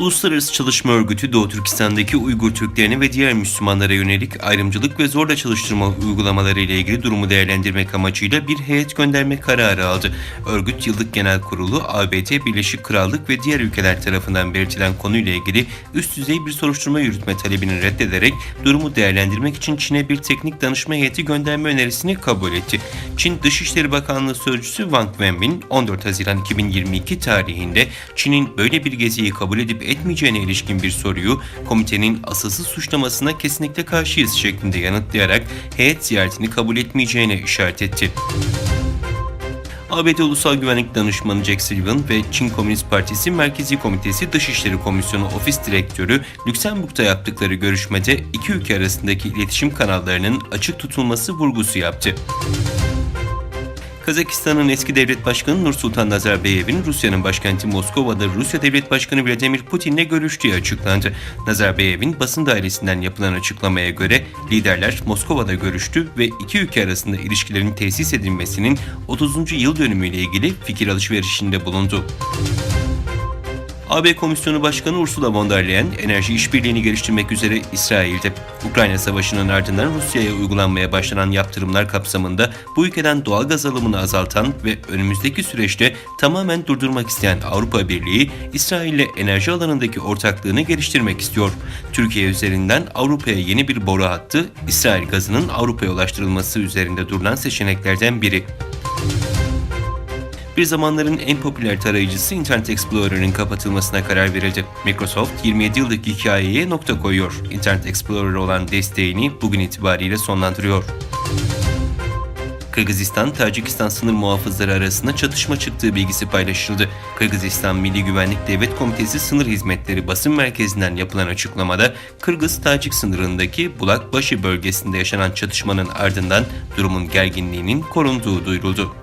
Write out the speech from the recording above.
Uluslararası Çalışma Örgütü Doğu Türkistan'daki Uygur Türklerine ve diğer Müslümanlara yönelik ayrımcılık ve zorla çalıştırma uygulamaları ile ilgili durumu değerlendirmek amacıyla bir heyet gönderme kararı aldı. Örgüt Yıllık Genel Kurulu, ABD, Birleşik Krallık ve diğer ülkeler tarafından belirtilen konuyla ilgili üst düzey bir soruşturma yürütme talebini reddederek durumu değerlendirmek için Çin'e bir teknik danışma heyeti gönderme önerisini kabul etti. Çin Dışişleri Bakanlığı Sözcüsü Wang Wenbin 14 Haziran 2022 tarihinde Çin'in böyle bir geziyi kabul edip etmeyeceğine ilişkin bir soruyu komitenin asılsız suçlamasına kesinlikle karşıyız şeklinde yanıtlayarak heyet ziyaretini kabul etmeyeceğine işaret etti. ABD Ulusal Güvenlik Danışmanı Jack Sullivan ve Çin Komünist Partisi Merkezi Komitesi Dışişleri Komisyonu Ofis Direktörü Lüksemburg'da yaptıkları görüşmede iki ülke arasındaki iletişim kanallarının açık tutulması vurgusu yaptı. Kazakistan'ın eski devlet başkanı Nursultan Nazarbayev'in Rusya'nın başkenti Moskova'da Rusya Devlet Başkanı Vladimir Putin'le görüştüğü açıklandı. Nazarbayev'in basın dairesinden yapılan açıklamaya göre liderler Moskova'da görüştü ve iki ülke arasında ilişkilerin tesis edilmesinin 30. yıl dönümüyle ilgili fikir alışverişinde bulundu. AB Komisyonu Başkanı Ursula von der Leyen enerji işbirliğini geliştirmek üzere İsrail'de. Ukrayna Savaşı'nın ardından Rusya'ya uygulanmaya başlanan yaptırımlar kapsamında bu ülkeden doğal gaz alımını azaltan ve önümüzdeki süreçte tamamen durdurmak isteyen Avrupa Birliği, İsrail ile enerji alanındaki ortaklığını geliştirmek istiyor. Türkiye üzerinden Avrupa'ya yeni bir boru hattı, İsrail gazının Avrupa'ya ulaştırılması üzerinde durulan seçeneklerden biri. Bir zamanların en popüler tarayıcısı Internet Explorer'ın kapatılmasına karar verildi. Microsoft 27 yıllık hikayeye nokta koyuyor. Internet Explorer'a olan desteğini bugün itibariyle sonlandırıyor. Kırgızistan-Tacikistan sınır muhafızları arasında çatışma çıktığı bilgisi paylaşıldı. Kırgızistan Milli Güvenlik Devlet Komitesi Sınır Hizmetleri basın merkezinden yapılan açıklamada Kırgız-Tacik sınırındaki Bulakbaşı bölgesinde yaşanan çatışmanın ardından durumun gerginliğinin korunduğu duyuruldu.